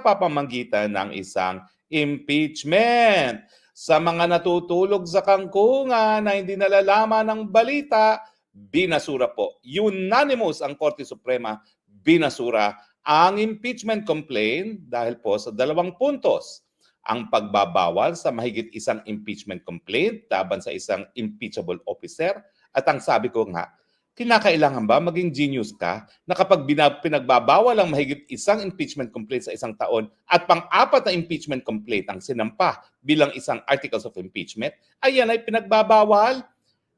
papamagitan ng isang impeachment. Sa mga natutulog sa kangkungan na hindi nalalaman ng balita, binasura po. Unanimous ang Korte Suprema, binasura ang impeachment complaint dahil po sa dalawang puntos. Ang pagbabawal sa mahigit isang impeachment complaint laban sa isang impeachable officer at ang sabi ko nga, kinakailangan ba maging genius ka na kapag pinagbabawal ang mahigit isang impeachment complaint sa isang taon at pang-apat na impeachment complaint ang sinampa bilang isang articles of impeachment, ayan ay pinagbabawal.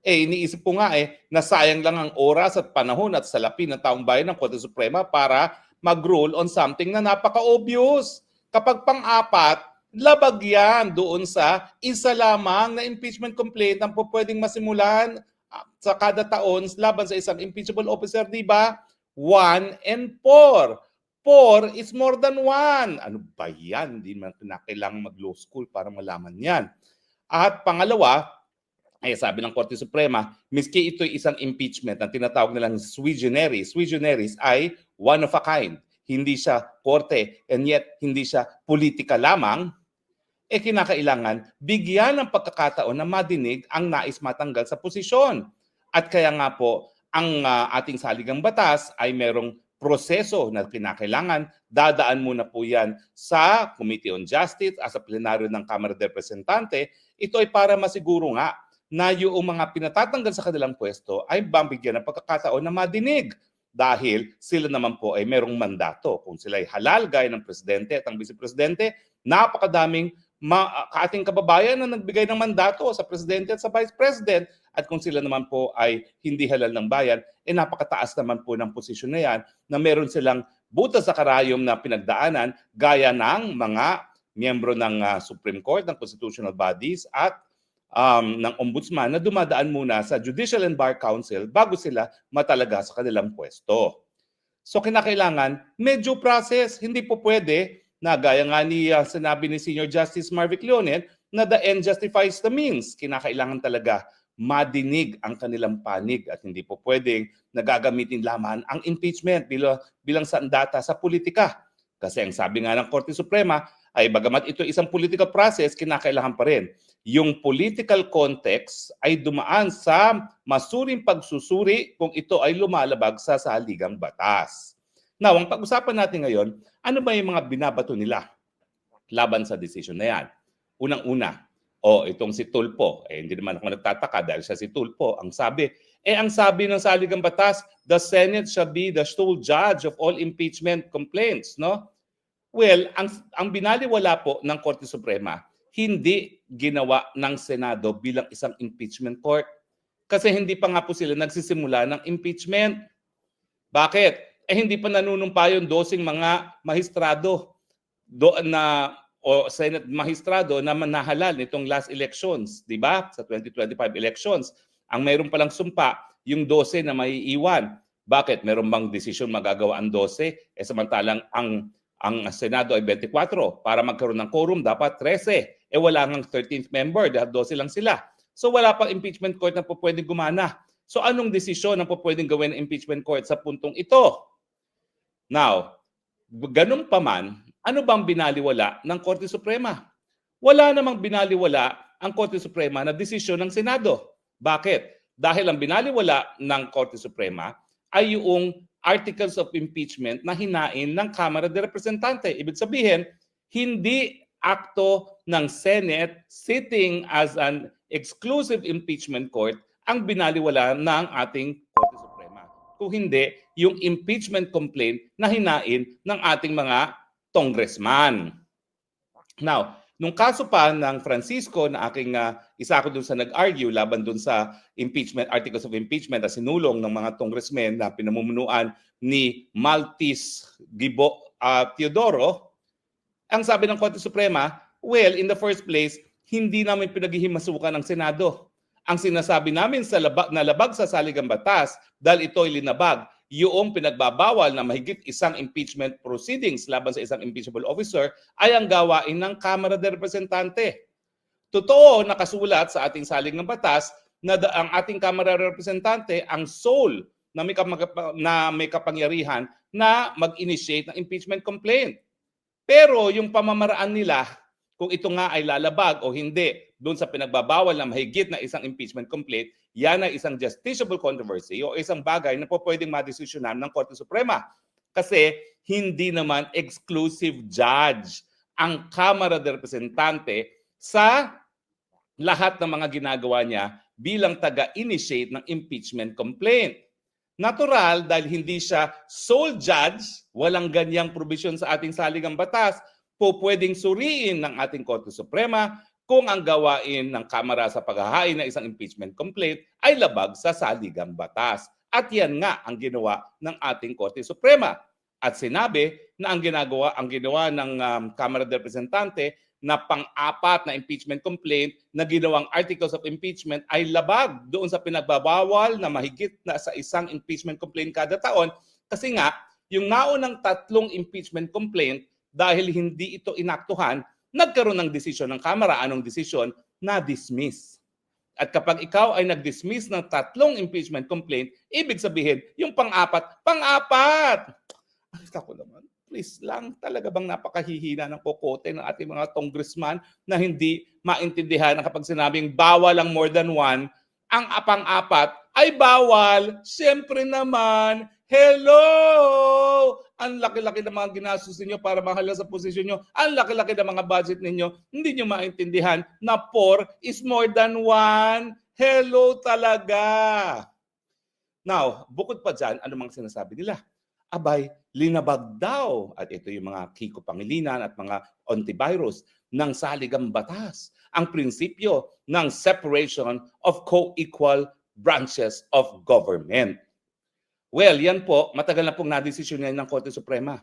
Eh, iniisip ko nga eh, nasayang lang ang oras at panahon at salapi ng taong bayan ng Korte Suprema para mag-rule on something na napaka-obvious. Kapag pang-apat, labag yan doon sa isa lamang na impeachment complaint ang pwedeng masimulan sa kada taon laban sa isang impeachable officer, di ba? One and four. Four is more than one. Ano ba yan? Hindi man kinakailangan mag-law school para malaman yan. At pangalawa, ay sabi ng Korte Suprema, miski ito isang impeachment na tinatawag nilang sui generis. Sui generis ay one of a kind. Hindi siya korte and yet hindi siya politika lamang, eh kinakailangan bigyan ng pagkakataon na madinig ang nais matanggal sa posisyon. At kaya nga po, ang ah, ating saligang batas ay merong proseso na kinakailangan. Dadaan muna po yan sa Committee on Justice as sa plenaryo ng Kamara de Representante. Ito ay para masiguro nga na yung mga pinatatanggal sa kanilang pwesto ay bambigyan ng pagkakataon na madinig dahil sila naman po ay merong mandato. Kung sila ay halal gaya ng presidente at ang vice-presidente, napakadaming ma- kaating kababayan na nagbigay ng mandato sa presidente at sa vice president. At kung sila naman po ay hindi halal ng bayan, eh napakataas naman po ng posisyon na yan na meron silang butas sa karayom na pinagdaanan gaya ng mga miyembro ng ah, Supreme Court, ng constitutional bodies at um, ng ombudsman na dumadaan muna sa Judicial and Bar Council bago sila matalaga sa kanilang pwesto. So kinakailangan medyo process, hindi po pwede na gaya nga ni ah, sinabi ni Senior Justice Marvick Leonen na the end justifies the means. Kinakailangan talaga madinig ang kanilang panig at hindi po pwedeng nagagamitin lamang ang impeachment bilang, bilang sandata sa politika. Kasi ang sabi nga ng Korte Suprema ay bagamat ito isang political process, kinakailangan pa rin yung political context ay dumaan sa masuring pagsusuri kung ito ay lumalabag sa saligang batas. Now, ang pag-usapan natin ngayon, ano ba yung mga binabato nila laban sa decision na yan? Unang-una, o itong si Tulpo, eh, hindi naman ako nagtataka dahil siya si Tulpo, ang sabi, eh ang sabi ng saligang batas, the Senate shall be the sole judge of all impeachment complaints, no? Well, ang, ang binaliwala po ng Korte Suprema, hindi ginawa ng Senado bilang isang impeachment court. Kasi hindi pa nga po sila nagsisimula ng impeachment. Bakit? Eh hindi pa nanunumpa yung dosing mga mahistrado doon na o Senate magistrado na manahalal nitong last elections, di ba? Sa 2025 elections. Ang mayroon palang sumpa, yung 12 na may iwan. Bakit? Meron bang desisyon magagawa ang 12? Eh samantalang ang ang Senado ay 24. Para magkaroon ng quorum, dapat 13. Eh wala ngang 13th member, dahil 12 lang sila. So wala pang impeachment court na po pwedeng gumana. So anong desisyon ang po pwedeng gawin ng impeachment court sa puntong ito? Now, ganun pa man, ano bang binaliwala ng Korte Suprema? Wala namang binaliwala ang Korte Suprema na desisyon ng Senado. Bakit? Dahil ang binaliwala ng Korte Suprema ay yung articles of impeachment na hinain ng Kamara de Representante. Ibig sabihin, hindi akto ng Senate sitting as an exclusive impeachment court ang binaliwala ng ating Korte. Kung hindi, yung impeachment complaint na hinain ng ating mga congressman. Now, nung kaso pa ng Francisco na aking uh, isa ako dun sa nag-argue laban dun sa impeachment articles of impeachment na sinulong ng mga congressmen na pinamumunuan ni Maltis Gibo uh, Teodoro, ang sabi ng Korte Suprema, well, in the first place, hindi namin pinaghihimasukan ng Senado. Ang sinasabi namin sa labag, na labag sa saligang batas dahil ito ay linabag yung pinagbabawal na mahigit isang impeachment proceedings laban sa isang impeachable officer ay ang gawain ng Kamara de Representante. Totoo nakasulat sa ating saling ng batas na ang ating Kamara de Representante ang sole na may, na may kapangyarihan na mag-initiate ng impeachment complaint. Pero yung pamamaraan nila, kung ito nga ay lalabag o hindi doon sa pinagbabawal na mahigit na isang impeachment complaint, yan ay isang justiciable controversy o isang bagay na po pwedeng madesisyonan ng Korte Suprema. Kasi hindi naman exclusive judge ang Kamara de Representante sa lahat ng mga ginagawa niya bilang taga-initiate ng impeachment complaint. Natural dahil hindi siya sole judge, walang ganyang provision sa ating saligang batas, po pwedeng suriin ng ating Korte Suprema kung ang gawain ng Kamara sa paghahain ng isang impeachment complaint ay labag sa saligang batas. At yan nga ang ginawa ng ating Korte Suprema. At sinabi na ang ginagawa ang ginawa ng um, Kamara de Representante na pang-apat na impeachment complaint na ginawang articles of impeachment ay labag doon sa pinagbabawal na mahigit na sa isang impeachment complaint kada taon kasi nga yung naunang tatlong impeachment complaint dahil hindi ito inaktuhan, nagkaroon ng desisyon ng Kamara. Anong desisyon? Na-dismiss. At kapag ikaw ay nag-dismiss ng tatlong impeachment complaint, ibig sabihin, yung pang-apat, pang-apat! Ay, ako naman, please lang, talaga bang napakahihina ng kokote ng ating mga congressman na hindi maintindihan na kapag sinabing bawal ang more than one, ang pang-apat ay bawal. Siyempre naman, hello! Ang laki-laki ng mga ginastos ninyo para mahala sa posisyon nyo. Ang laki-laki ng mga budget ninyo. Hindi nyo maintindihan na 4 is more than 1. Hello talaga! Now, bukod pa dyan, ano mang sinasabi nila? Abay, linabag daw. At ito yung mga Kiko Pangilinan at mga antivirus ng saligang batas. Ang prinsipyo ng separation of co-equal branches of government. Well, yan po, matagal na pong nadesisyon yan ng Korte Suprema.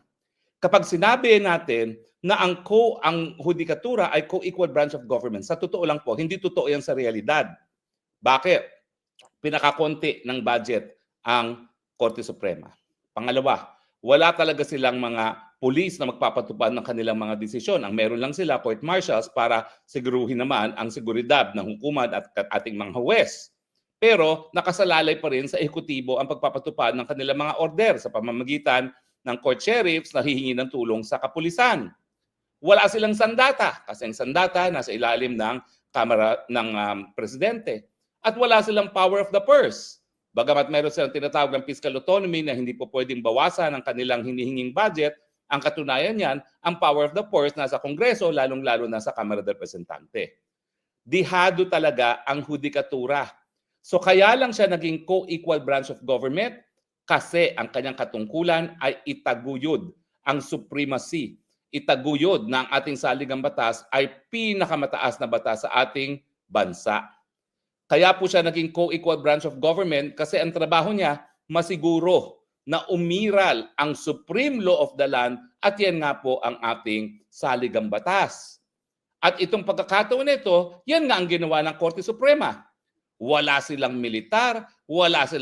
Kapag sinabi natin na ang co ang hudikatura ay co-equal branch of government, sa totoo lang po, hindi totoo yan sa realidad. Bakit? Pinakakonti ng budget ang Korte Suprema. Pangalawa, wala talaga silang mga pulis na magpapatupad ng kanilang mga desisyon. Ang meron lang sila, court martials, para siguruhin naman ang seguridad ng hukuman at ating mga huwes. Pero nakasalalay pa rin sa ehekutibo ang pagpapatupad ng kanilang mga order sa pamamagitan ng court sheriffs na hihingi ng tulong sa kapulisan. Wala silang sandata kasi ang sandata nasa ilalim ng Kamara ng um, Presidente. At wala silang power of the purse. Bagamat meron silang tinatawag ng fiscal autonomy na hindi po pwedeng bawasan ang kanilang hinihinging budget, ang katunayan niyan, ang power of the purse nasa Kongreso, lalong-lalo na sa Kamara de Representante. Dihado talaga ang hudikatura. So kaya lang siya naging co-equal branch of government kasi ang kanyang katungkulan ay itaguyod ang supremacy. Itaguyod na ang ating saligang batas ay pinakamataas na batas sa ating bansa. Kaya po siya naging co-equal branch of government kasi ang trabaho niya masiguro na umiral ang supreme law of the land at yan nga po ang ating saligang batas. At itong pagkakataon nito, yan nga ang ginawa ng Korte Suprema. Wala silang militar, wala silang